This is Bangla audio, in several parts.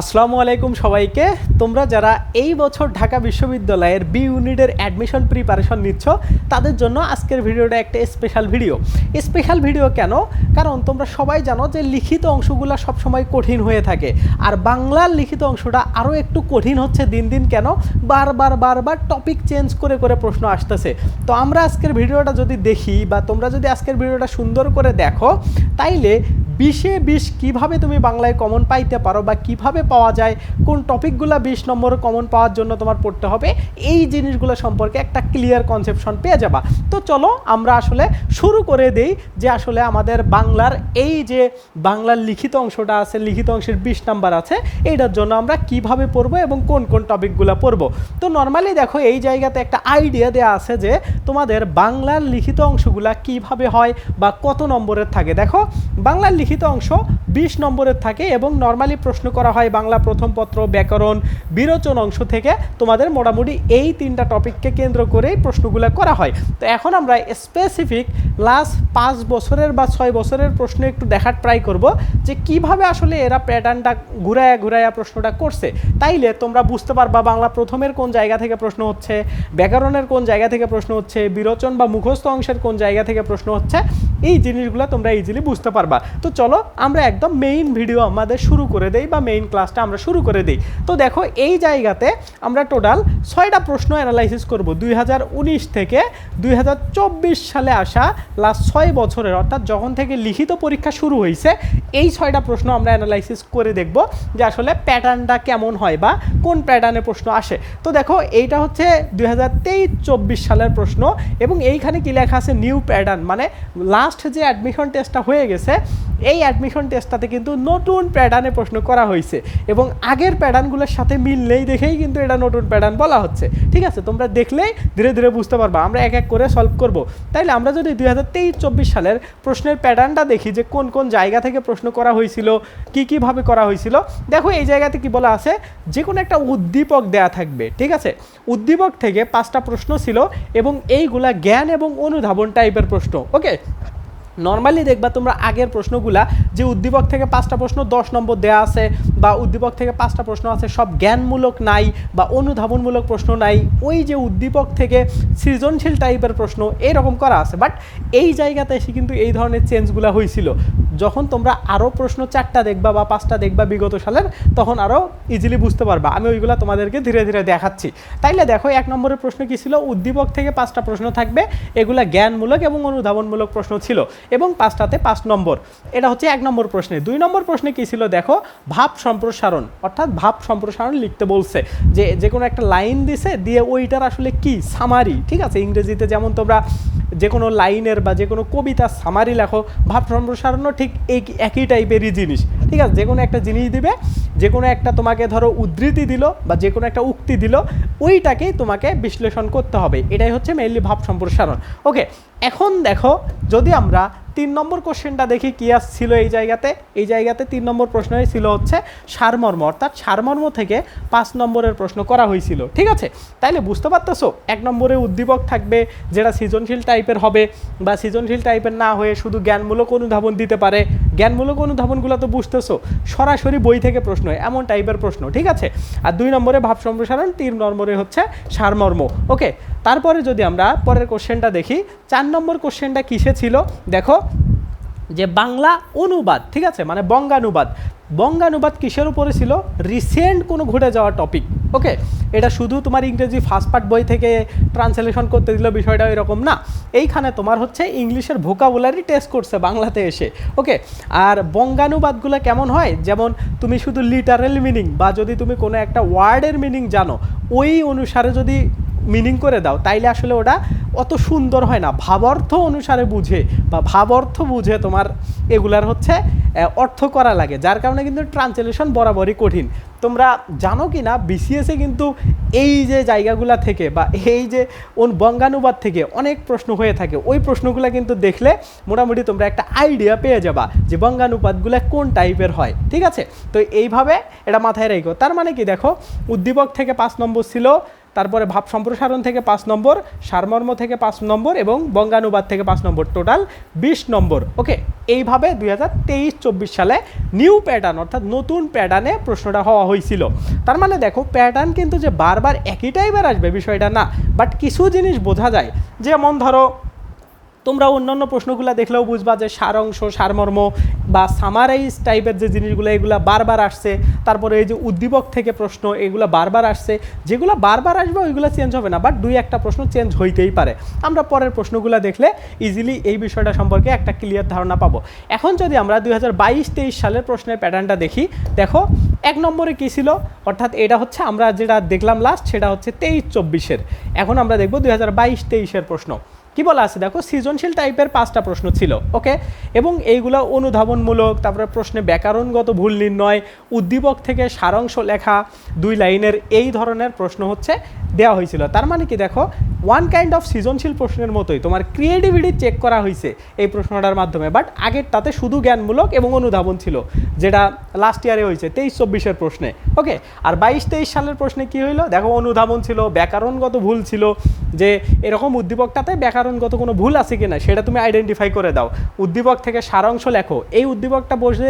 আসসালামু আলাইকুম সবাইকে। তোমরা যারা এই বছর ঢাকা বিশ্ববিদ্যালয়ের বি ইউনিটের অ্যাডমিশন প্রিপারেশন নিচ্ছ, তাদের জন্য আজকের ভিডিওটা একটা স্পেশাল ভিডিও স্পেশাল ভিডিও কেন? কারণ তোমরা সবাই জানো যে লিখিত অংশগুলো সবসময় কঠিন হয়ে থাকে। আর বাংলার লিখিত অংশটা আরও একটু কঠিন হচ্ছে দিন দিন কেন? বারবার বারবার টপিক চেঞ্জ করে করে প্রশ্ন আসতেছে। তো আমরা আজকের ভিডিওটা যদি দেখি বা তোমরা যদি আজকের ভিডিওটা সুন্দর করে দেখো, তাইলে বিশে বিশ কীভাবে তুমি বাংলায় কমন পাইতে পারো বা কীভাবে পাওয়া যায়, কোন টপিকগুলো বিশ নম্বর কমন পাওয়ার জন্য তোমার পড়তে হবে, এই জিনিসগুলো সম্পর্কে একটা ক্লিয়ার কনসেপশন পেয়ে যাবা। তো চলো আমরা আসলে শুরু করে দেই যে আসলে আমাদের বাংলার এই যে বাংলার লিখিত অংশটা আছে, লিখিত অংশের বিশ নাম্বার আছে, এইটার জন্য আমরা কীভাবে পড়ব এবং কোন কোন টপিকগুলো পড়ব। তো নর্মালি দেখো এই জায়গাতে একটা আইডিয়া দেওয়া আছে যে তোমাদের বাংলার লিখিত অংশগুলা কীভাবে হয় বা কত নম্বরের থাকে। দেখো, বাংলার লিখিত অংশ বিশ নম্বরের থাকে এবং নর্মালি প্রশ্ন করা হয় বাংলা প্রথম পত্র ব্যাকরণ বিরোচন অংশ থেকে তোমাদের মোটামুটি এই তিনটা টপিককে কেন্দ্র করেই প্রশ্নগুলো করা হয়। তো এখন আমরা স্পেসিফিক লাস্ট পাঁচ বছরের বা ছয় বছরের প্রশ্ন একটু দেখার ট্রাই করব যে কীভাবে আসলে এরা প্যাটার্নটা ঘুরায়া ঘুরায়া প্রশ্নটা করছে। তাইলে তোমরা বুঝতে পারবা বাংলা প্রথমের কোন জায়গা থেকে প্রশ্ন হচ্ছে, ব্যাকরণের কোন জায়গা থেকে প্রশ্ন হচ্ছে, বিরোচন বা মুখস্থ অংশের কোন জায়গা থেকে প্রশ্ন হচ্ছে, এই জিনিসগুলো তোমরা ইজিলি বুঝতে পারবা। তো চলো আমরা একদম মেইন ভিডিও আমাদের শুরু করে দেই বা মেইন ক্লাসটা আমরা শুরু করে দিই। তো দেখো, এই জায়গাতে আমরা টোটাল ছয়টা প্রশ্ন অ্যানালাইসিস করব। দুই হাজার উনিশ থেকে দুই হাজার চব্বিশ সালে আসা লাস্ট ছয় বছরের, অর্থাৎ যখন থেকে লিখিত পরীক্ষা শুরু হয়েছে এই ছয়টা প্রশ্ন আমরা অ্যানালাইসিস করে দেখব যে আসলে প্যাটার্নটা কেমন হয় বা কোন প্যাটার্নে প্রশ্ন আসে। তো দেখো, এইটা হচ্ছে দুই হাজার সালের প্রশ্ন এবং এইখানে কি লেখা আছে? নিউ প্যাটার্ন মানে লাস্ট যে অ্যাডমিশন টেস্টটা হয়ে গেছে, এই অ্যাডমিশন টেস্টটাতে কিন্তু নতুন প্যাটার্নে প্রশ্ন করা হয়েছে এবং আগের প্যাটার্নগুলোর সাথে মিল নেই দেখেই কিন্তু এটা নতুন প্যাটার্ন বলা হচ্ছে। ঠিক আছে? তোমরা দেখলেই ধীরে ধীরে বুঝতে পারবা। আমরা এক এক করে সলভ করব। তাইলে আমরা যদি দুই হাজার তেইশ চব্বিশ সালের প্রশ্নের প্যাটার্নটা দেখি যে কোন কোন জায়গা থেকে প্রশ্ন করা হয়েছিল, কি কীভাবে করা হয়েছিল, দেখো এই জায়গাতে কি বলা আছে? যে কোনো একটা উদ্দীপক দেয়া থাকবে। ঠিক আছে? উদ্দীপক থেকে পাঁচটা প্রশ্ন ছিল এবং এইগুলা জ্ঞান এবং অনুধাবন টাইপের প্রশ্ন। ওকে নর্মালি দেখবা তোমরা আগের প্রশ্নগুলা যে উদ্দীপক থেকে পাঁচটা প্রশ্ন দশ নম্বর দেয়া আছে বা উদ্দীপক থেকে পাঁচটা প্রশ্ন আছে সব জ্ঞানমূলক নাই বা অনুধাবনমূলক প্রশ্ন নাই, ওই যে উদ্দীপক থেকে সৃজনশীল টাইপের প্রশ্ন এরকম করা আছে। বাট এই জায়গাতে এসে কিন্তু এই ধরনের চেঞ্জগুলো হয়েছিল যখন তোমরা আরও প্রশ্ন চারটা দেখবা বা পাঁচটা দেখবা বিগত সালের, তখন আরও ইজিলি বুঝতে পারবা। আমি ওইগুলো তোমাদেরকে ধীরে ধীরে দেখাচ্ছি। তাইলে দেখো, এক নম্বরের প্রশ্ন কী ছিল? উদ্দীপক থেকে পাঁচটা প্রশ্ন থাকবে, এগুলা জ্ঞানমূলক এবং অনুধাবনমূলক প্রশ্ন ছিল। এবং পাঁচটাতে পাঁচ নম্বর। এটা হচ্ছে এক নম্বর প্রশ্নে। দুই নম্বর প্রশ্নে কী ছিল? দেখো, ভাব সম্প্রসারণ, অর্থাৎ ভাব সম্প্রসারণ লিখতে বলছে। যে যে কোনো একটা লাইন দিছে, দিয়ে ওইটার আসলে কি? সামারি ঠিক আছে? ইংরেজিতে যেমন তোমরা যে কোনো লাইনের বা যে কোনো কবিতার সামারি লেখো, ভাব সম্প্রসারণও ঠিক এই একই টাইপেরই জিনিস। ঠিক আছে? যে কোনো একটা জিনিস দিবে যে কোনো একটা তোমাকে ধরো উদ্ধৃতি দিল বা যে কোনো একটা উক্তি দিল, ওইটাকেই তোমাকে বিশ্লেষণ করতে হবে। এটাই হচ্ছে মেইনলি ভাব সম্প্রসারণ। ওকে এখন দেখো, যদি আমরা তিন নম্বর কোশ্চেনটা দেখি কি আসছিল এই জায়গাতে এই জায়গাতে তিন নম্বর প্রশ্নই ছিল হচ্ছে সারমর্ম, অর্থাৎ সারমর্ম থেকে পাঁচ নম্বরের প্রশ্ন করা হয়েছিল, ঠিক আছে? তাইলে বুঝতে পারতেছো, এক নম্বরে উদ্দীপক থাকবে যেটা সৃজনশীল টাইপের হবে বা সৃজনশীল টাইপের না হয়ে শুধু জ্ঞানমূলক অনুধাবন দিতে পারে। জ্ঞানমূলক অনুধাবনগুলো তো বুঝতেছো, সরাসরি বই থেকে প্রশ্ন, এমন টাইপের প্রশ্ন, ঠিক আছে? আর দুই নম্বরে ভাব সম্প্রসারণ, তিন নম্বরে হচ্ছে সারমর্ম, ওকে? তারপরে যদি আমরা পরের কোশ্চেনটা দেখি, চার নম্বর কোশ্চেনটা কিসে ছিল? দেখো, যে বাংলা অনুবাদ, ঠিক আছে? মানে বঙ্গানুবাদ। বঙ্গানুবাদ কিসের উপরে ছিল? রিসেন্ট কোনো ঘটে যাওয়া টপিক ওকে এটা শুধু তোমার ইংরেজি ফার্স্ট পার্ট বই থেকে ট্রান্সলেশন করতে দিল বিষয়টা এরকম না। এইখানে তোমার হচ্ছে ইংলিশের ভোকাবুলারি টেস্ট করছে বাংলাতে এসে ওকে আর বঙ্গানুবাদগুলো কেমন হয়? যেমন, তুমি শুধু লিটারেল মিনিং বা যদি তুমি কোনো একটা ওয়ার্ডের মিনিং জানো, ওই অনুসারে যদি মিনিং করে দাও, তাইলে আসলে ওটা অত সুন্দর হয় না। ভাবার্থ অনুসারে বুঝে বা ভাবার্থ বুঝে তোমার এগুলার হচ্ছে অর্থ করা লাগে। যার কারণে কিন্তু ট্রান্সলেশন বরাবরই কঠিন। তোমরা জানো কি না বিসিএসে কিন্তু এই যে জায়গাগুলা থেকে বা এই যে ওন- বঙ্গানুবাদ থেকে অনেক প্রশ্ন হয়ে থাকে। ওই প্রশ্নগুলো কিন্তু দেখলে মোটামুটি তোমরা একটা আইডিয়া পেয়ে যাবা যে বঙ্গানুবাদগুলো কোন টাইপের হয়। ঠিক আছে? তো এইভাবে এটা মাথায় রেখো। তার মানে কি দেখো, উদ্দীপক থেকে পাঁচ নম্বর ছিল তারপরে ভাব সম্প্রসারণ থেকে পাঁচ নম্বর, সারমর্ম থেকে পাঁচ নম্বর এবং বঙ্গানুবাদ থেকে পাঁচ নম্বর। টোটাল বিশ নম্বর। ওকে এইভাবে দুই হাজার তেইশ চব্বিশ সালে নিউ প্যাটার্ন অর্থাৎ নতুন প্যাটার্নে প্রশ্নটা হওয়া হয়েছিল। তার মানে দেখো প্যাটার্ন কিন্তু যে বারবার একই টাইপের আসবে বিষয়টা না বাট কিছু জিনিস বোঝা যায়। যেমন ধরো তোমরা অন্যান্য প্রশ্নগুলো দেখলেও বুঝবা যে সারাংশ সারমর্ম বা সামারাইজ টাইপের যে জিনিসগুলো, এগুলো বারবার আসছে। তারপরে এই যে উদ্দীপক থেকে প্রশ্ন, এগুলো বারবার আসছে। যেগুলো বারবার আসবে, ওইগুলো চেঞ্জ হবে না বাট দুই একটা প্রশ্ন চেঞ্জ হইতেই পারে। আমরা পরের প্রশ্নগুলো দেখলে ইজিলি এই বিষয়টা সম্পর্কে একটা ক্লিয়ার ধারণা পাবো। এখন যদি আমরা দুই হাজার বাইশ, তেইশ সালের প্রশ্নের প্যাটার্নটা দেখি, দেখো, এক নম্বরে কী ছিল? অর্থাৎ এটা হচ্ছে আমরা যেটা দেখলাম লাস্ট সেটা হচ্ছে তেইশ, চব্বিশের। এখন আমরা দেখব দুই হাজার বাইশ, তেইশের প্রশ্ন। কি বলা আছে? দেখো, সৃজনশীল টাইপের পাঁচটা প্রশ্ন ছিল, ওকে? এবং এইগুলো অনুধাবনমূলক, তারপরে প্রশ্নে ব্যাকরণগত ভুল নির্ণয়, উদ্দীপক থেকে সারাংশ লেখা, দুই লাইনের এই ধরনের প্রশ্ন হচ্ছে দেওয়া হয়েছিল। তার মানে কি দেখো ওয়ান কাইন্ড অফ সৃজনশীল প্রশ্নের মতোই তোমার ক্রিয়েটিভিটি চেক করা হয়েছে এই প্রশ্নটার মাধ্যমে। বাট আগের তাতে শুধু জ্ঞানমূলক এবং অনুধাবন ছিল, যেটা লাস্ট ইয়ারে হয়েছে, তেইশ চব্বিশের প্রশ্নে। ওকে আর বাইশ, তেইশ সালের প্রশ্নে কি হইল? দেখো, অনুধাবন ছিল, ব্যাকরণগত ভুল ছিল, যে এরকম উদ্দীপকটাতে ব্যাকরণগত কোনো ভুল আছে কি না সেটা তুমি আইডেন্টিফাই করে দাও। উদ্দীপক থেকে সারাংশ লেখো। এই উদ্দীপকটা বসে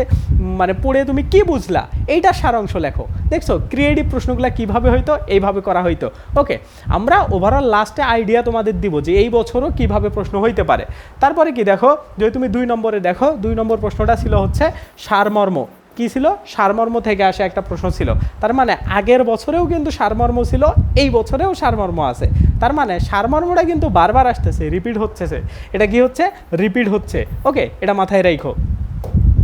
মানে পড়ে তুমি কি বুঝলা? এইটা সারাংশ লেখো। দেখছ ক্রিয়েটিভ প্রশ্নগুলো কীভাবে হইতো? এইভাবে করা হইতো। ওকে আমরা ওভারঅল লাস্টে আইডিয়া তোমাদের দিব যে এই বছরও কীভাবে প্রশ্ন হইতে পারে। তারপরে কি দেখো, যদি তুমি দুই নম্বরে দেখো, দুই নম্বর প্রশ্নটা ছিল হচ্ছে সারমর্ম। কি ছিল? সারমর্ম থেকে আসে একটা প্রশ্ন ছিল। তার মানে আগের বছরেও কিন্তু সারমর্ম ছিল, এই বছরেও সারমর্ম আছে। তার মানে সারমর্মটা কিন্তু বারবার আসতেছে রিপিট হচ্ছে এটা কি হচ্ছে? রিপিট হচ্ছে। ওকে এটা মাথায় রাখো।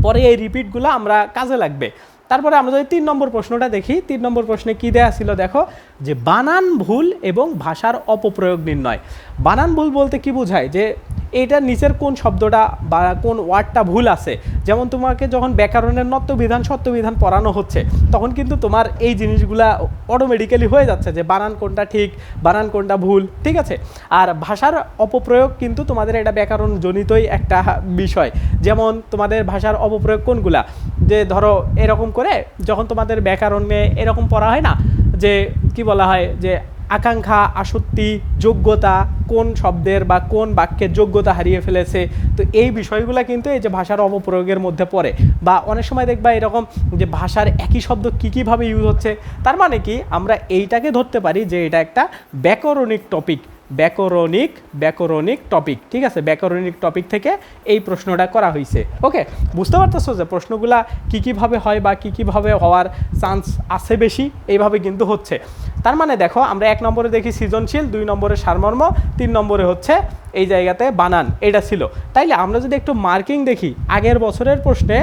পরে এই রিপিটগুলো আমরা কাজে লাগবে। তারপরে আমরা যদি তিন নম্বর প্রশ্নটা দেখি, তিন নম্বর প্রশ্নে কী দেয়া ছিল দেখো? যে বানান ভুল এবং ভাষার অপপ্রয়োগ নির্ণয়। বানান ভুল বলতে কি বোঝায়? যে এইটা নিচের কোন শব্দটা বা কোন ওয়ার্ডটা ভুল আছে? যেমন তোমাকে যখন ব্যাকরণের নত্যবিধান সত্যবিধান পড়ানো হচ্ছে, তখন কিন্তু তোমার এই জিনিসগুলা অটোমেটিক্যালি হয়ে যাচ্ছে যে বানান কোনটা ঠিক, বানান কোনটা ভুল, ঠিক আছে? আর ভাষার অপপ্রয়োগ কিন্তু তোমাদের এটা ব্যাকরণ জনিতই একটা বিষয়। যেমন তোমাদের ভাষার অপপ্রয়োগ কোনগুলা? যে ধরো এরকম করে, যখন তোমাদের ব্যাকরণে এরকম পড়া হয় না যে কি বলা হয়, যে আকাঙ্ক্ষা, আসক্তি, যোগ্যতা কোন শব্দের বা কোন বাক্যের যোগ্যতা হারিয়ে ফেলেছে, তো এই বিষয়গুলো কিন্তু এই যে ভাষার অপপ্রয়োগের মধ্যে পড়ে। বা অনেক সময় দেখবা এরকম যে ভাষার একই শব্দ কী কীভাবে ইউজ হচ্ছে, তার মানে কি আমরা এইটাকে ধরতে পারি যে এটা একটা ব্যাকরণিক টপিক ব্যাকরণিক ব্যাকরণিক টপিক ঠিক আছে? ব্যাকরণিক টপিক থেকে এই প্রশ্নটা করা হয়েছে ওকে বুঝতে পারতেছো যে প্রশ্নগুলা কী কীভাবে হয় বা কী কীভাবে হওয়ার চান্স আছে বেশি? এইভাবে কিন্তু হচ্ছে। তার মানে দেখো, আমরা এক নম্বরে দেখি সৃজনশীল, দুই নম্বরে সারমর্ম, তিন নম্বরে হচ্ছে এই জায়গাতে বানান, এটা ছিল। তাইলে আমরা যদি একটু মার্কিং দেখি, আগের বছরের প্রশ্নে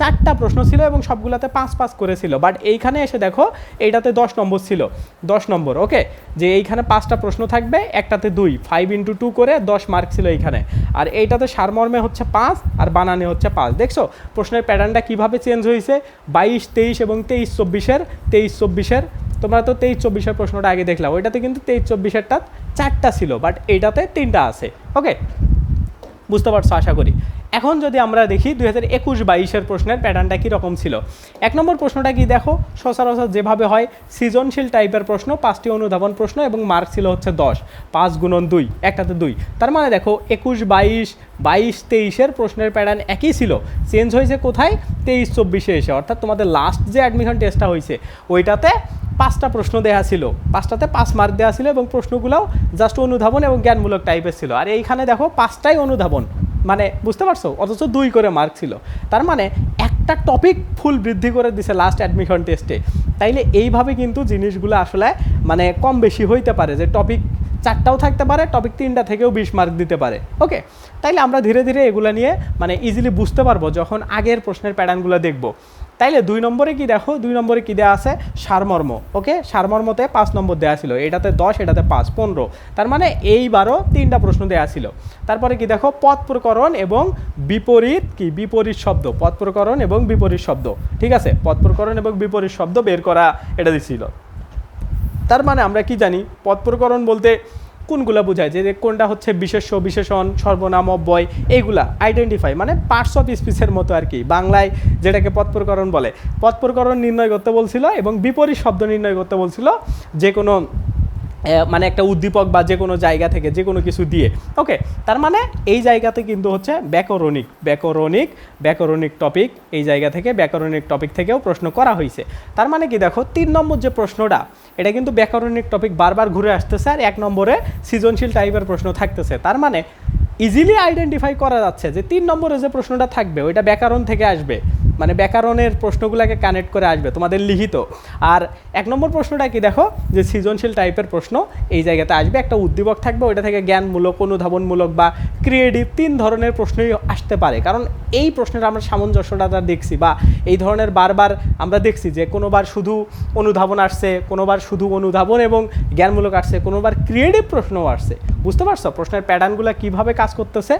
চারটা প্রশ্ন ছিল এবং সবগুলাতে পাঁচ পাঁচ করেছিল বাট এইখানে এসে দেখো এইটাতে দশ নম্বর ছিল। দশ নম্বর ওকে যে এইখানে পাঁচটা প্রশ্ন থাকবে একটাতে দুই ফাইভ ইন্টু টু করে দশ মার্ক ছিল এইখানে। আর এইটাতে সারমর্মে হচ্ছে পাঁচ আর বানানে হচ্ছে পাঁচ। দেখছ? প্রশ্নের প্যাটার্নটা কীভাবে চেঞ্জ হয়েছে? বাইশ, তেইশ এবং তেইশ চব্বিশের তেইশ চব্বিশের, তোমরা তো তেইশ চব্বিশের প্রশ্নটা আগে দেখলাম। ওইটাতে কিন্তু তেইশ চব্বিশেরটা চারটা ছিল বাট এইটাতে তিনটা আছে। ওকে বুঝতে পারছ, আশা করি। এখন যদি আমরা দেখি দুই হাজার একুশ বাইশের প্রশ্নের প্যাটার্নটা কীরকম ছিল? এক নম্বর প্রশ্নটা কি দেখো? সচরাচর যেভাবে হয়, সৃজনশীল টাইপের প্রশ্ন, পাঁচটি অনুধাবন প্রশ্ন এবং মার্ক ছিল হচ্ছে দশ, পাঁচ গুণন দুই, একটাতে দুই। তার মানে দেখো, একুশ বাইশ বাইশ তেইশের প্রশ্নের প্যাটার্ন একই ছিল। চেঞ্জ হয়েছে কোথায়? তেইশ চব্বিশে এসে। অর্থাৎ তোমাদের লাস্ট যে অ্যাডমিশন টেস্টটা হয়েছে, ওইটাতে পাঁচটা প্রশ্ন দেওয়া ছিল। পাঁচটাতে পাঁচ মার্ক দেওয়া ছিল এবং প্রশ্নগুলোও জাস্ট অনুধাবন এবং জ্ঞানমূলক টাইপের ছিল। আর এইখানে দেখো পাঁচটাই অনুধাবন। মানে বুঝতে পারছ? অথচ দুই করে মার্ক ছিল। তার মানে একটা টপিক ফুল বৃদ্ধি করে দিছে লাস্ট অ্যাডমিশন টেস্টে তাইলে এইভাবে কিন্তু জিনিসগুলো আসলে মানে কম বেশি হইতে পারে যে টপিক চারটাও থাকতে পারে টপিক তিনটা থেকেও বিশ মার্ক দিতে পারে। ওকে তাইলে আমরা ধীরে ধীরে এগুলো নিয়ে মানে ইজিলি বুঝতে পারব যখন আগের প্রশ্নের প্যাটার্নগুলো দেখব। তাইলে দুই নম্বরে কি দেখো, দুই নম্বরে কি দেওয়া আছে? সারমর্ম ওকে সারমর্মতে পাঁচ নম্বর দেওয়া ছিল, এটাতে দশ, এটাতে পাঁচ, পনেরো। তার মানে এইবারও তিনটা প্রশ্ন দেওয়া ছিল। তারপরে কি দেখো, পথ প্রকরণ এবং বিপরীত কি? বিপরীত শব্দ, পথ প্রকরণ এবং বিপরীত শব্দ, ঠিক আছে? পথ প্রকরণ এবং বিপরীত শব্দ বের করা এটা দিছিল। তার মানে আমরা কি জানি, পথ প্রকরণ বলতে কোনগুলা বোঝায়? যে কোনটা হচ্ছে বিশেষ বিশেষণ, সর্বনাম, অব্যয়, এইগুলা আইডেন্টিফাই মানে পার্টস অফ স্পিচের মতো আর কি। বাংলায় যেটাকে পথ প্রকরণ বলে। পথ প্রকরণ নির্ণয় করতে বলছিল এবং বিপরীত শব্দ নির্ণয় করতে বলছিল যে কোনো মানে একটা উদ্দীপক বা যে কোনো জায়গা থেকে যে কোনো কিছু দিয়ে। ওকে তার মানে এই জায়গাতে কিন্তু হচ্ছে ব্যাকরণিক ব্যাকরণিক ব্যাকরণিক টপিক এই জায়গা থেকে, ব্যাকরণিক টপিক থেকেও প্রশ্ন করা হয়েছে তার মানে কি দেখো, তিন নম্বর যে প্রশ্নটা, এটা কিন্তু ব্যাকরণিক টপিক বারবার ঘুরে আসতেছে আর এক নম্বরে সৃজনশীল টাইপের প্রশ্ন থাকতেছে। তার মানে ইজিলি আইডেন্টিফাই করা যাচ্ছে যে তিন নম্বরে যে প্রশ্নটা থাকবে, ওইটা ব্যাকরণ থেকে আসবে। মানে ব্যাকরণের প্রশ্নগুলোকে কানেক্ট করে আসবে, তোমাদের লিখিত। আর এক নম্বর প্রশ্নটা কি দেখো? যে সৃজনশীল টাইপের প্রশ্ন, এই জায়গাতে আসবে। একটা উদ্দীপক থাকবে, ওইটা থেকে জ্ঞানমূলক, অনুধাবনমূলক বা ক্রিয়েটিভ তিন ধরনের প্রশ্নই আসতে পারে। কারণ এই প্রশ্নের আমরা সামঞ্জস্যটা দেখছি বা এই ধরনের বারবার আমরা দেখছি যে কোনোবার শুধু অনুধাবন আসছে, কোনোবার শুধু অনুধাবন এবং জ্ঞানমূলক আসছে, কোনোবার ক্রিয়েটিভ প্রশ্নও আসছে। বুঝতে পারছ? প্রশ্নের প্যাটার্নগুলো কীভাবে কাজ করতেছে?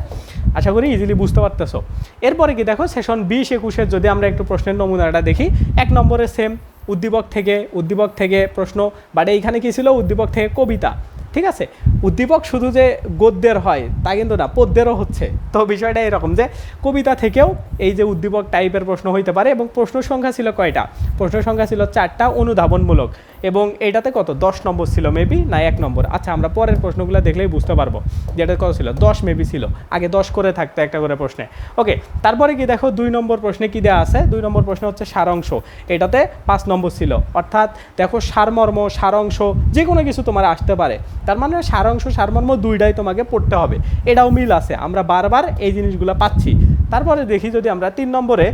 আশা করি ইজিলি বুঝতে পারতেছো। এরপরে কি দেখো? সেশন বিশ একুশের যদি আমরা একটু প্রশ্নের নমুনাটা দেখি, এক নম্বরে সেম উদ্দীপক থেকে উদ্দীপক থেকে প্রশ্ন বাট এইখানে কী ছিল? উদ্দীপক থেকে কবিতা, ঠিক আছে? উদ্দীপক শুধু যে গদ্যের হয়, তা কিন্তু না, পদ্যেরও হচ্ছে। তো বিষয়টা এরকম যে, কবিতা থেকেও এই যে উদ্দীপক টাইপের প্রশ্ন হইতে পারে, এবং প্রশ্ন সংখ্যা ছিল কয়টা? প্রশ্ন সংখ্যা ছিল চারটা অনুধাবনমূলক। এবং এটাতে কত? দশ নম্বর ছিল মেবি না এক নম্বর? আচ্ছা আমরা পরের প্রশ্নগুলো দেখলেই বুঝতে পারব যেটা কত ছিল? দশ মেবি ছিল। আগে দশ করে থাকতো একটা করে প্রশ্নে। ওকে তারপরে কি দেখো, দুই নম্বর প্রশ্নে কি দেওয়া আছে? দুই নম্বর প্রশ্ন হচ্ছে সারাংশ। এটাতে পাঁচ নম্বর ছিল। অর্থাৎ দেখো সারমর্ম, সারাংশ, যে কোনো কিছু তোমার আসতে পারে। তার মানে সারাংশ, সারমর্ম দুইটাই তোমাকে পড়তে হবে। এটাও মিল আছে। আমরা বারবার এই জিনিসগুলো পাচ্ছি। তারপরে দেখি যদি আমরা তিন নম্বরে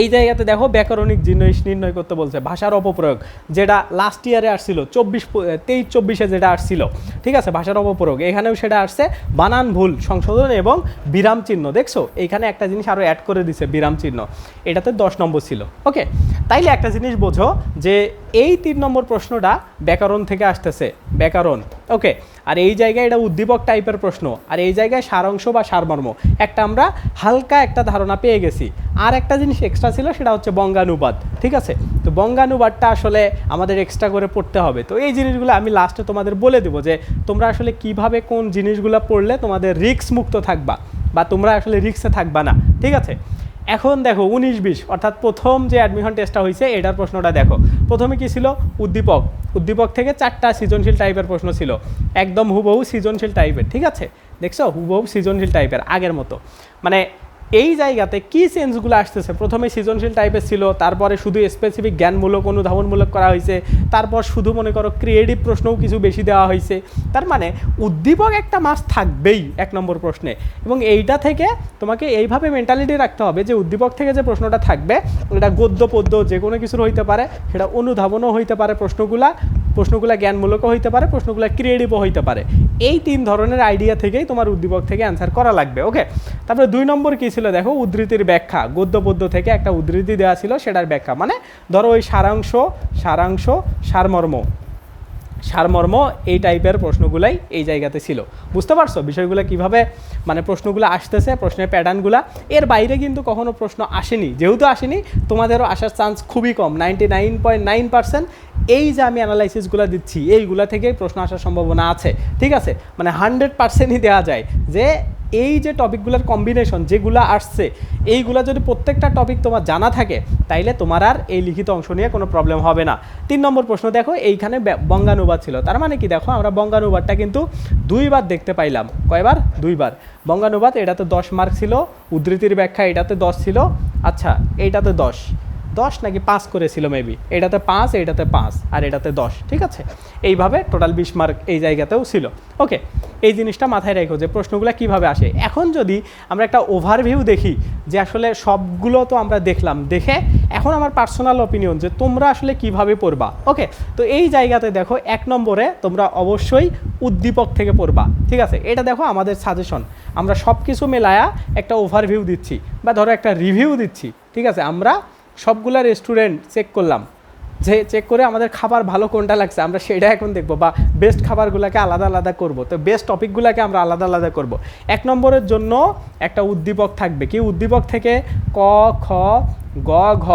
এই জায়গাতে দেখো ব্যাকরণিক জিনিস নির্ণয় করতে বলছে, ভাষার অপপ্রয়োগ, যেটা লাস্ট ইয়ারে আসছিল, চব্বিশ তেইশ, চব্বিশে যেটা আসছিল, ঠিক আছে? ভাষার অপপ্রয়োগ, এখানেও সেটা আসছে, বানান ভুল, সংশোধন এবং বিরাম চিহ্ন, দেখছ? এইখানে একটা জিনিস আরও অ্যাড করে দিছে, বিরাম চিহ্ন, এটাতে দশ নম্বর ছিল ওকে তাইলে একটা জিনিস বোঝো যে এই তিন নম্বর প্রশ্নটা ব্যাকরণ থেকে আসতেছে ব্যাকরণ ওকে আর এই জায়গায় এটা উদ্দীপক টাইপের প্রশ্ন। আর এই জায়গায় সারাংশ বা সারমর্ম। একটা আমরা হালকা একটা ধারণা পেয়ে গেছি। আর একটা জিনিস এক্সট্রা ছিল, সেটা হচ্ছে বঙ্গানুবাদ। ঠিক আছে? তো বঙ্গানুবাদটা আসলে আমাদের এক্সট্রা করে পড়তে হবে। তো এই জিনিসগুলো আমি লাস্টে তোমাদের বলে দেবো যে, তোমরা আসলে কীভাবে কোন জিনিসগুলো পড়লে তোমাদের রিস্ক মুক্ত থাকবা, বা তোমরা আসলে রিক্সে থাকবা না। ঠিক আছে? এখন দেখো উনিশ বিশ, অর্থাৎ প্রথম যে অ্যাডমিশন টেস্টটা হয়েছে এটার প্রশ্নটা দেখো। প্রথমে কি ছিল? উদ্দীপক। উদ্দীপক থেকে চারটা সৃজনশীল টাইপের প্রশ্ন ছিল। একদম হুবহু সৃজনশীল টাইপের ঠিক আছে? দেখছ? হুবহু সৃজনশীল টাইপের আগের মতো। মানে এই জায়গাতে কি চেঞ্জগুলো আসতেছে? প্রথমে সৃজনশীল টাইপের ছিল, তারপরে শুধু স্পেসিফিক জ্ঞানমূলক, অনুধাবনমূলক করা হয়েছে, তারপর শুধু মনে করো ক্রিয়েটিভ প্রশ্নও কিছু বেশি দেওয়া হয়েছে। তার মানে উদ্দীপক একটা মাস থাকবেই এক নম্বর প্রশ্নে। এবং এইটা থেকে তোমাকে এইভাবে মেন্টালিটি রাখতে হবে যে উদ্দীপক থেকে যে প্রশ্নটা থাকবে, এটা গদ্য, পদ্য যে কোনো কিছুর হইতে পারে, সেটা অনুধাবনও হইতে পারে প্রশ্নগুলা প্রশ্নগুলা জ্ঞানমূলকও হইতে পারে, প্রশ্নগুলা ক্রিয়েটিভও হইতে পারে। এই তিন ধরনের আইডিয়া থেকেই তোমার উদ্দীপক থেকে অ্যান্সার করা লাগবে ওকে তারপরে দুই নম্বর কী ছিল দেখো? উদ্ধৃতির ব্যাখ্যা। গদ্য পদ্য থেকে একটা উদ্ধৃতি দেওয়া ছিল, সেটার ব্যাখ্যা। মানে ধরো ওই সারাংশ সারাংশ, সারমর্ম। সারমর্ম এই টাইপের প্রশ্নগুলাই এই জায়গাতে ছিল। বুঝতে পারছ? বিষয়গুলো কীভাবে মানে প্রশ্নগুলো আসতেছে, প্রশ্নের প্যাটার্নগুলো। এর বাইরে কিন্তু কখনো প্রশ্ন আসেনি। যেহেতু আসেনি, তোমাদেরও আসার চান্স খুবই কম। Ninety nine point nine percent এই যে আমি অ্যানালাইসিসগুলো দিচ্ছি, এইগুলা থেকেই প্রশ্ন আসার সম্ভাবনা আছে, ঠিক আছে? মানে হান্ড্রেড পার্সেন্টই দেওয়া যায় যে এই যে টপিকগুলোর কম্বিনেশন যেগুলো আসছে, এইগুলো যদি প্রত্যেকটা টপিক তোমার জানা থাকে, তাইলে তোমার আর এই লিখিত অংশ নিয়ে কোনো প্রবলেম হবে না। তিন নম্বর প্রশ্ন, দেখো, এইখানে বঙ্গানুবাদ ছিল। তার মানে কি, দেখো, আমরা বঙ্গানুবাদটা কিন্তু দুইবার দেখতে পাইলাম। কয়বার? দুইবার। বঙ্গানুবাদ, এটাতে দশ মার্ক ছিল, উদ্ধৃতির ব্যাখ্যা এটাতে দশ ছিল। আচ্ছা এইটাতে দশ। দশ নাকি পাঁচ করেছিল মেবি এটাতে পাঁচ এটাতে পাঁচ, আর এটাতে দশ, ঠিক আছে? এইভাবে টোটাল বিশ মার্ক এই জায়গাতেও ছিল। ওকে এই জিনিসটা মাথায় রেখো যে প্রশ্নগুলো কীভাবে আসে। এখন যদি আমরা একটা ওভারভিউ দেখি যে আসলে সবগুলো তো আমরা দেখলাম, দেখে এখন আমার পার্সোনাল অপিনিয়ন যে তোমরা আসলে কীভাবে পড়বা। ওকে তো এই জায়গাতে দেখো এক নম্বরে তোমরা অবশ্যই উদ্দীপক থেকে পড়বা, ঠিক আছে? এটা দেখো আমাদের সাজেশন আমরা সব কিছু মেলায়া একটা ওভারভিউ দিচ্ছি বা ধরো একটা রিভিউ দিচ্ছি, ঠিক আছে? আমরা সবগুলা রেস্টুরেন্ট চেক করলাম। যে চেক করে আমাদের খাবার ভালো কোনটা লাগছে, আমরা সেটা এখন দেখব বা বেস্ট খাবারগুলোকে আলাদা আলাদা করব। তো বেস্ট টপিকগুলোকে আমরা আলাদা আলাদা করব। এক নম্বরের জন্য একটা উদ্দীপক থাকবে। কি উদ্দীপক থেকে ক, খ, গ, ঘ।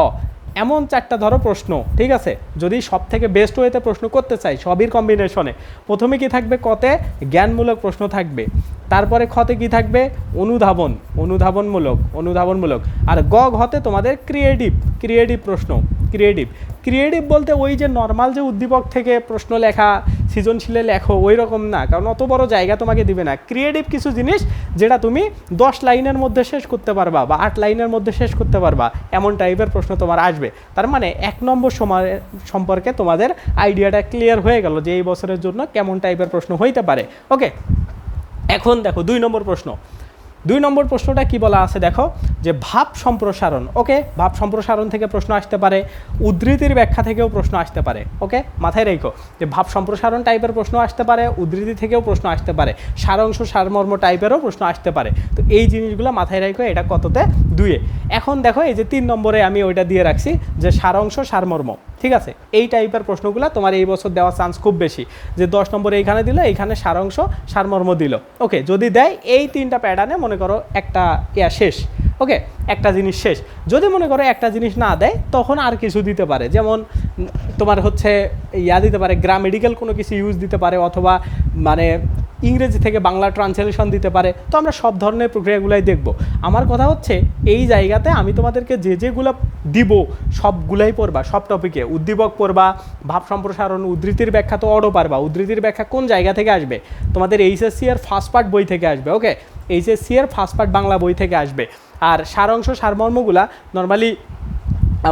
এমন চারটা ধরো প্রশ্ন, ঠিক আছে? যদি সব থেকে বেস্ট ওয়েতে প্রশ্ন করতে চাই, সবই কম্বিনেশনে প্রথমে কি থাকবে কতে? জ্ঞানমূলক প্রশ্ন থাকবে। তারপরে ক্ষতে কি থাকবে? অনুধাবন, অনুধাবনমূলক অনুধাবনমূলক। আর গ ঘতে তোমাদের ক্রিয়েটিভ ক্রিয়েটিভ প্রশ্ন ক্রিয়েটিভ ক্রিয়েটিভ বলতে ওই যে নর্মাল যে উদ্দীপক থেকে প্রশ্ন লেখা, সৃজনশীলে লেখো, ওই রকম না। কারণ অত বড় জায়গা তোমাকে দিবে না। ক্রিয়েটিভ কিছু জিনিস যেটা তুমি দশ লাইনের মধ্যে শেষ করতে পারবা বা আট লাইনের মধ্যে শেষ করতে পারবা, এমন টাইপের প্রশ্ন তোমার আসবে। তার মানে এক নম্বর সময় সম্পর্কে তোমাদের আইডিয়াটা ক্লিয়ার হয়ে গেল যে এই বছরের জন্য কেমন টাইপের প্রশ্ন হইতে পারে। ওকে এখন দেখো, দুই নম্বর প্রশ্ন। দুই নম্বর প্রশ্নটা কি বলা আছে দেখো, যে ভাব সম্প্রসারণ, ওকে? ভাব সম্প্রসারণ থেকে প্রশ্ন আসতে পারে, উদ্ধৃতির ব্যাখ্যা থেকেও প্রশ্ন আসতে পারে, ওকে? মাথায় রেখো, যে ভাব সম্প্রসারণ টাইপের প্রশ্ন আসতে পারে, উদ্ধৃতি থেকেও প্রশ্ন আসতে পারে, সারাংশ সারমর্ম টাইপেরও প্রশ্ন আসতে পারে। তো এই জিনিসগুলো মাথায় রেখো, এটা কততে? দুয়ে এখন দেখো, এই যে তিন নম্বরে আমি ওইটা দিয়ে রাখছি, যে সারাংশ সারমর্ম। ঠিক আছে? এই টাইপের প্রশ্নগুলো তোমার এই বছর দেওয়ার চান্স খুব বেশি। যে দশ নম্বরে এইখানে দিল, এইখানে সারাংশ, সারমর্ম দিল। ওকে, যদি দেয়, এই তিনটা প্যাটার্নে মনে করো একটা ইয়া শেষ। ওকে, একটা জিনিস শেষ। যদি মনে করো একটা জিনিস না দেয়, তখন আর কিছু দিতে পারে। যেমন, তোমার হচ্ছে ইয়া দিতে পারে গ্রামেডিক্যাল কোনো কিছু ইউজ দিতে পারে, অথবা মানে ইংরেজি থেকে বাংলা ট্রান্সলেশন দিতে পারে। তো আমরা সব ধরনের প্রক্রিয়াগুলাই দেখব। আমার কথা হচ্ছে, এই জায়গাতে আমি তোমাদেরকে যে যেগুলো দিব, সবগুলাই পড়বা, সব টপিকে উদ্দীপক পড়বা, ভাব সম্প্রসারণ, উদ্ধৃতির ব্যাখ্যা তো অডও পারবা। উদ্ধৃতির ব্যাখ্যা কোন জায়গা থেকে আসবে? তোমাদের এইচএসসি এর ফার্স্ট পার্ট বই থেকে আসবে ওকে এইচএসসি এর ফার্স্ট পার্ট বাংলা বই থেকে আসবে। আর সারাংশ সারমর্মগুলা নর্মালি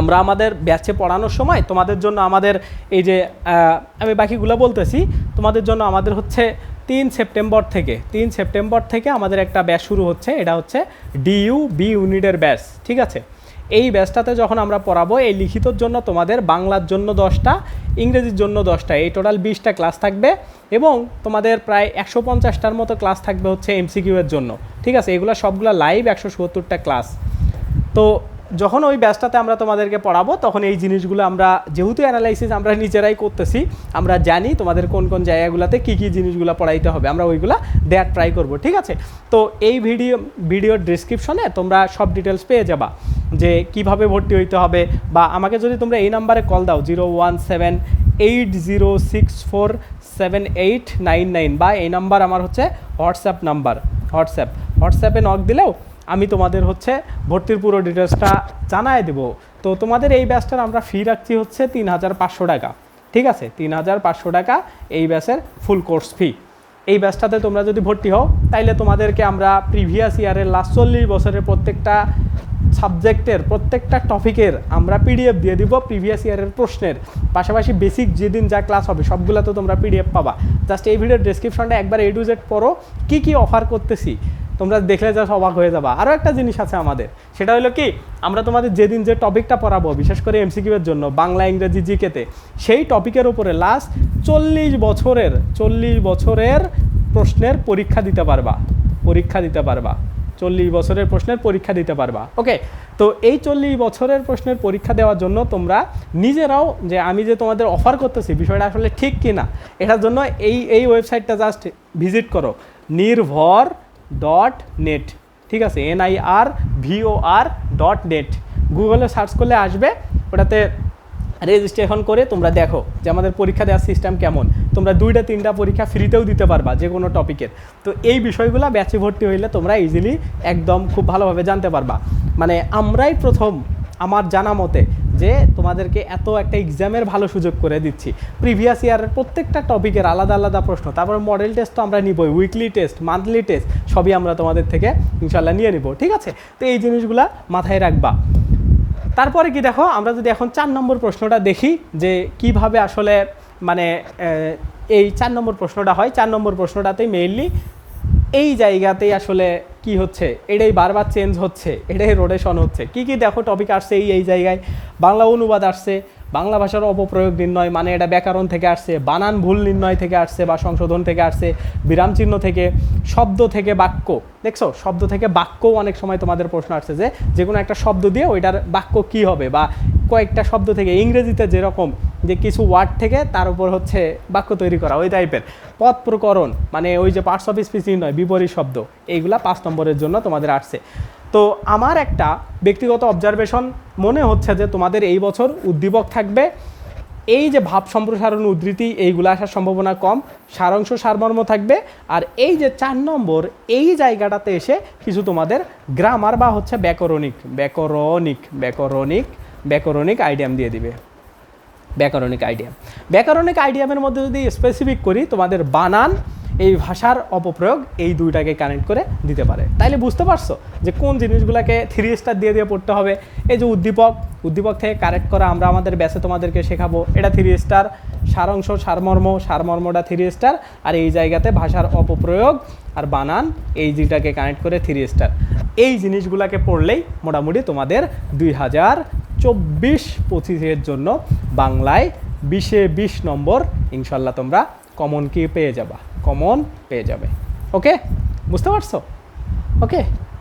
আমরা আমাদের ব্যাচে পড়ানোর সময় তোমাদের জন্য আমাদের এই যে আমি বাকিগুলো বলতেছি, তোমাদের জন্য আমাদের হচ্ছে তিন সেপ্টেম্বর থেকে, তিন সেপ্টেম্বর থেকে আমাদের একটা ব্যাচ শুরু হচ্ছে, এটা হচ্ছে ডিইউ বি ইউনিটের ব্যাচ, ঠিক আছে? এই ব্যাচটাতে যখন আমরা পড়াবো, এই লিখিতর জন্য তোমাদের বাংলার জন্য দশটা, ইংরেজির জন্য দশটা, এই টোটাল বিশটা ক্লাস থাকবে এবং তোমাদের প্রায় একশো পঞ্চাশটার মতো ক্লাস থাকবে হচ্ছে এমসিকিউ এর জন্য, ঠিক আছে? এগুলো সবগুলো লাইভ একশো সত্তরটা ক্লাস। তো যখন ওই ব্যাচটাতে আমরা তোমাদেরকে পড়াবো, তখন এই জিনিসগুলো আমরা যেহেতু অ্যানালাইসিস আমরা নিজেরাই করতেছি, আমরা জানি তোমাদের কোন কোন জায়গাগুলোতে কী কী জিনিসগুলো পড়াইতে হবে, আমরা ওইগুলা দেয়ার ট্রাই করব, ঠিক আছে? তো এই ভিডিও ভিডিওর ডিসক্রিপশনে তোমরা সব ডিটেলস পেয়ে যাবা যে কীভাবে ভর্তি হইতে হবে বা আমাকে যদি তোমরা এই নাম্বারে কল দাও zero one seven eight zero six four seven eight nine nine বা এই নাম্বার আমার হচ্ছে হোয়াটসঅ্যাপ নাম্বার হোয়াটসঅ্যাপ হোয়াটসঅ্যাপে নক দিলেও আমি তোমাদের হচ্ছে ভর্তির পুরো ডিটেলসটা জানায় দেবো। তো তোমাদের এই ব্যাচটার আমরা ফি রাখছি হচ্ছে তিন হাজার পাঁচশো টাকা। ঠিক আছে? তিন হাজার পাঁচশো টাকা এই ব্যাচের ফুল কোর্স ফি এই ব্যাচটাতে তোমরা যদি ভর্তি হও, তাইলে তোমাদেরকে আমরা প্রিভিয়াস ইয়ারের লাস্ট চল্লিশ বছরের প্রত্যেকটা সাবজেক্টের প্রত্যেকটা টপিকের আমরা পিডিএফ দিয়ে দিব প্রিভিয়াস ইয়ারের প্রশ্নের। পাশাপাশি বেসিক যেদিন যা ক্লাস হবে সবগুলো তো তোমরা পিডিএফ পাবা। জাস্ট এই ভিডিওর ডেসক্রিপশনটা একবার এ টু জেড পড়ো, কী কী অফার করতেছি। তোমরা দেখলে যা অবাক হয়ে যাবা। আরও একটা জিনিস আছে আমাদের। সেটা হলো কি, আমরা তোমাদের যেদিন যে টপিকটা পড়াবো, বিশেষ করে এমসিকিউ এর জন্য, বাংলা, ইংরেজি জিকেতে সেই টপিকের উপরে লাস্ট চল্লিশ বছরের চল্লিশ বছরের প্রশ্নের পরীক্ষা দিতে পারবা। পরীক্ষা দিতে পারবা। চল্লিশ বছরের প্রশ্নের পরীক্ষা দিতে পারবা। ওকে তো এই চল্লিশ বছরের প্রশ্নের পরীক্ষা দেওয়ার জন্য তোমরা নিজেরাও যে আমি যে তোমাদের অফার করতেছি, বিষয়টা আসলে ঠিক কি না এটার জন্য এই এই ওয়েবসাইটটা জাস্ট ভিজিট করো। নির্ভর ডট নেট ঠিক আছে? এনআইআর ভিওআর আর ভিও আর ডট নেট গুগলে সার্চ করলে আসবে। ওটাতে রেজিস্ট্রেশন করে তোমরা দেখো যে আমাদের পরীক্ষা দেওয়ার সিস্টেম কেমন। তোমরা দুইটা, তিনটা পরীক্ষা ফ্রিতেও দিতে পারবা যে কোনো টপিকের তো এই বিষয়গুলো ব্যাচে ভর্তি হইলে তোমরা ইজিলি একদম খুব ভালোভাবে জানতে পারবা। মানে আমরাই প্রথম আমার জানা মতে যে তোমাদেরকে এত একটা এক্সামের ভালো সুযোগ করে দিচ্ছি। প্রিভিয়াস ইয়ারের প্রত্যেকটা টপিকের আলাদা আলাদা প্রশ্ন, তারপরে মডেল টেস্ট তো আমরা নিবই উইকলি টেস্ট মান্থলি টেস্ট সবই আমরা তোমাদের থেকে ইনশাল্লাহ নিয়ে নিব, ঠিক আছে? তো এই জিনিসগুলা মাথায় রাখবা। তারপরে কি দেখো, আমরা যদি এখন চার নম্বর প্রশ্নটা দেখি, যে কীভাবে আসলে মানে এই চার নম্বর প্রশ্নটা হয়, চার নম্বর প্রশ্নটাতেই মেইনলি এই জায়গাতেই আসলে কি হচ্ছে? এটাই বারবার চেঞ্জ হচ্ছে, এটাই রোটেশন হচ্ছে। কি কি দেখো টপিক আসছে এই এই জায়গায়। বাংলা অনুবাদ আসছে, বাংলা ভাষার অপপ্রয়োগ নির্ণয় মানে এটা ব্যাকরণ থেকে আসছে, বানান ভুল নির্ণয় থেকে আসছে বা সংশোধন থেকে আসছে, বিরাম চিহ্ন থেকে, শব্দ থেকে বাক্য। দেখছ? শব্দ থেকে বাক্যও অনেক সময় তোমাদের প্রশ্ন আসছে যে যে কোনো একটা শব্দ দিয়ে ওইটার বাক্য কি হবে বা কয়েকটা শব্দ থেকে ইংরেজিতে যেরকম যে কিছু ওয়ার্ড থেকে তার উপর হচ্ছে বাক্য তৈরি করা, ওই টাইপের পথ প্রকরণ মানে ওই যে পার্টস অফ স্পিচ নয়, বিপরীত শব্দ, এইগুলা পাঁচ নম্বরের জন্য তোমাদের আসছে। তো আমার একটা ব্যক্তিগত অবজারভেশন মনে হচ্ছে যে তোমাদের এই বছর উদ্দীপক থাকবে। এই যে ভাব সম্প্রসারণ উদ্ধৃতি, এইগুলো আসার সম্ভাবনা কম, সারাংশ সারমর্ম থাকবে। আর এই যে চার নম্বর, এই জায়গাটাতে এসে কিছু তোমাদের গ্রামার বা হচ্ছে ব্যাকরণিক ব্যাকরণিক ব্যাকরণিক ব্যাকরণিক আইডিয়াম দিয়ে দিবে। ব্যাকরণিক আইডিয়াম। ব্যাকরণিক আইডিয়ামের মধ্যে যদি স্পেসিফিক করি, তোমাদের বানান, এই ভাষার অপপ্রয়োগ, এই দুইটাকে কানেক্ট করে দিতে পারে। তাইলে বুঝতে পারছ যে কোন জিনিসগুলোকে থ্রি স্টার দিয়ে দিয়ে পড়তে হবে? এই যে উদ্দীপক উদ্দীপক থেকে কারেক্ট করা, আমরা আমাদের ব্যাসে তোমাদেরকে শেখাবো। এটা থ্রি স্টার সারাংশ, সারমর্ম, সারমর্মটা থ্রি স্টার আর এই জায়গাতে ভাষার অপপ্রয়োগ আর বানান, এই দুইটাকে কানেক্ট করে থ্রি স্টার এই জিনিসগুলোকে পড়লেই মোটামুটি তোমাদের দুই হাজার চব্বিশ পঁচিশের জন্য বাংলায় বিশে বিশ নম্বর ইনশাল্লাহ তোমরা কমন কি পেয়ে যাবা। কমন পেয়ে যাবে। ওকে বুঝতে পারছ? ওকে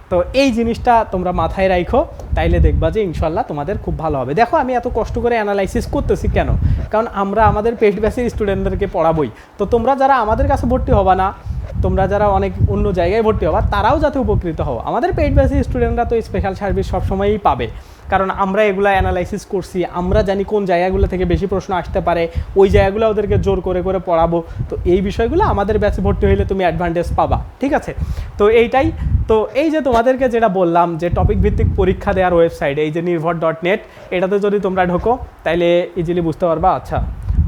তো এই জিনিসটা তোমরা মাথায় রাখো তাইলে দেখবা যে ইনশাল্লাহ তোমাদের খুব ভালো হবে। দেখো, আমি এত কষ্ট করে অ্যানালাইসিস করতেছি কেন? কারণ আমরা আমাদের পেস্ট ব্যাসের স্টুডেন্টদেরকে পড়াবই। তো তোমরা যারা আমাদের কাছে ভর্তি হবা না, তোমরা যারা অনেক অন্য জায়গায় ভর্তি হবা, তারাও যাতে উপকৃত হও। আমাদের পেইড ব্যাসের স্টুডেন্টরা তো স্পেশাল সার্ভিস সবসময়ই পাবে। কারণ আমরা এগুলা অ্যানালাইসিস করছি, আমরা জানি কোন জায়গাগুলো থেকে বেশি প্রশ্ন আসতে পারে, ওই জায়গাগুলো ওদেরকে জোর করে করে পড়াবো। তো এই বিষয়গুলো আমাদের ব্যাচে ভর্তি হইলে তুমি অ্যাডভান্টেজ পাবা, ঠিক আছে? তো এইটাই, তো এই যে তোমাদেরকে যেটা বললাম যে টপিক ভিত্তিক পরীক্ষা দেওয়ার ওয়েবসাইট এই যে নির্ভর ডট নেট এটাতে যদি তোমরা ঢোকো, তাইলে ইজিলি বুঝতে পারবা আচ্ছা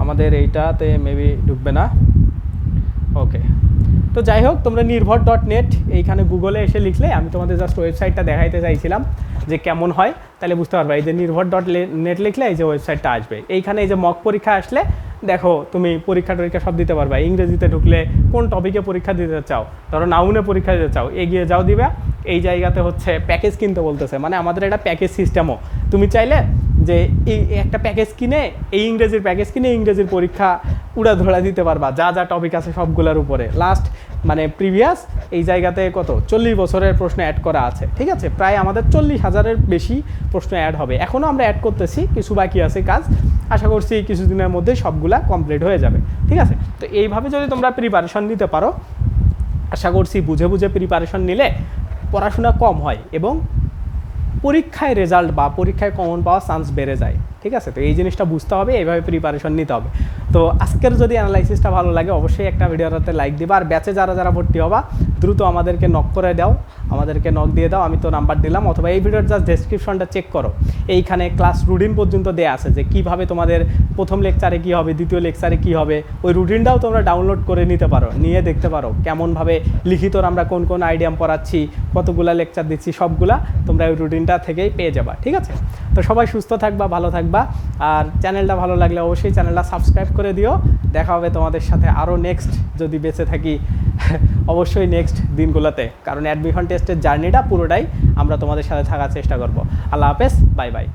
আমাদের এইটাতে মেবি ঢুকবে না। ওকে তো যাই হোক, তোমরা নির্ভর ডট নেট এইখানে গুগলে এসে লিখলে, আমি তোমাদের জাস্ট ওয়েবসাইটটা দেখাইতে চাইছিলাম। যে কেমন হয়, তাহলে বুঝতে পারবে। এই যে নির্ভর ডট নেট লিখলে এই যে ওয়েবসাইটটা আসবে। এইখানে এই যে মক পরীক্ষা আসলে, দেখো, তুমি পরীক্ষা টরীক্ষা সব দিতে পারবে। ইংরেজিতে ঢুকলে কোন টপিকে পরীক্ষা দিতে চাও? ধরো নাউনে পরীক্ষা দিতে চাও, এগিয়ে যাও দিবে। এই জায়গাতে হচ্ছে প্যাকেজ কিনতে বলতেছে। মানে আমাদের এটা প্যাকেজ সিস্টেমও তুমি চাইলে যে এই একটা প্যাকেজ কিনে, এই ইংরেজির প্যাকেজ কিনে ইংরেজির পরীক্ষা উড়া ধরা দিতে পারবা। যা যা টপিক আছে সবগুলোর উপরে। লাস্ট মানে প্রিভিয়াস এই জায়গাতে কত? চল্লিশ বছরের প্রশ্ন অ্যাড করা আছে। ঠিক আছে? প্রায় আমাদের চল্লিশ হাজারের বেশি প্রশ্ন অ্যাড হবে। এখনও আমরা অ্যাড করতেছি, কিছু বাকি আছে কাজ। আশা করছি কিছুদিনের মধ্যে সবগুলা কমপ্লিট হয়ে যাবে। ঠিক আছে? তো এইভাবে যদি তোমরা প্রিপারেশন নিতে পারো, আশা করছি বুঝে বুঝে প্রিপারেশন নিলে পড়াশোনা কম হয় এবং পরীক্ষায় রেজাল্ট বা পরীক্ষায় কমন পাওয়ার চান্স বেড়ে যায়। ঠিক আছে? তো এই জিনিসটা বুঝতে হবে, এইভাবে প্রিপারেশন নিতে হবে। তো আজকের যদি অ্যানালাইসিসটা ভালো লাগে, অবশ্যই একটা ভিডিওটাতে লাইক দিবা। আর ব্যাচে যারা যারা ভর্তি হবা, দ্রুত আমাদেরকে নক করে দাও, আমাদেরকে নক দিয়ে দাও। আমি তো নাম্বার দিলাম, অথবা এই ভিডিওর জাস্ট ডেসক্রিপশনটা চেক করো। এইখানে ক্লাস রুটিন পর্যন্ত দেয়া আছে যে কীভাবে তোমাদের প্রথম লেকচারে কি হবে, দ্বিতীয় লেকচারে কি হবে। ওই রুটিনটাও তোমরা ডাউনলোড করে নিতে পারো, নিয়ে দেখতে পারো কেমনভাবে লিখিতর আমরা কোন কোন আইডিয়াম পড়াচ্ছি, কতগুলা লেকচার দিচ্ছি, সবগুলা তোমরা ওই রুটিনটা থেকেই পেয়ে যাবা, ঠিক আছে? তো সবাই সুস্থ থাকবা, ভালো থাকবা। আর চ্যানেলটা ভালো লাগলে অবশ্যই চ্যানেলটা সাবস্ক্রাইব করে দিও। দেখা হবে তোমাদের সাথে আরও নেক্সট যদি বেঁচে থাকি, অবশ্যই নেক্সট দিনগুলোতে। কারণ অ্যাডমিশন টেস্টের জার্নিটা পুরোটাই আমরা তোমাদের সাথে থাকার চেষ্টা করব। আল্লাহ হাফেজ বাই বাই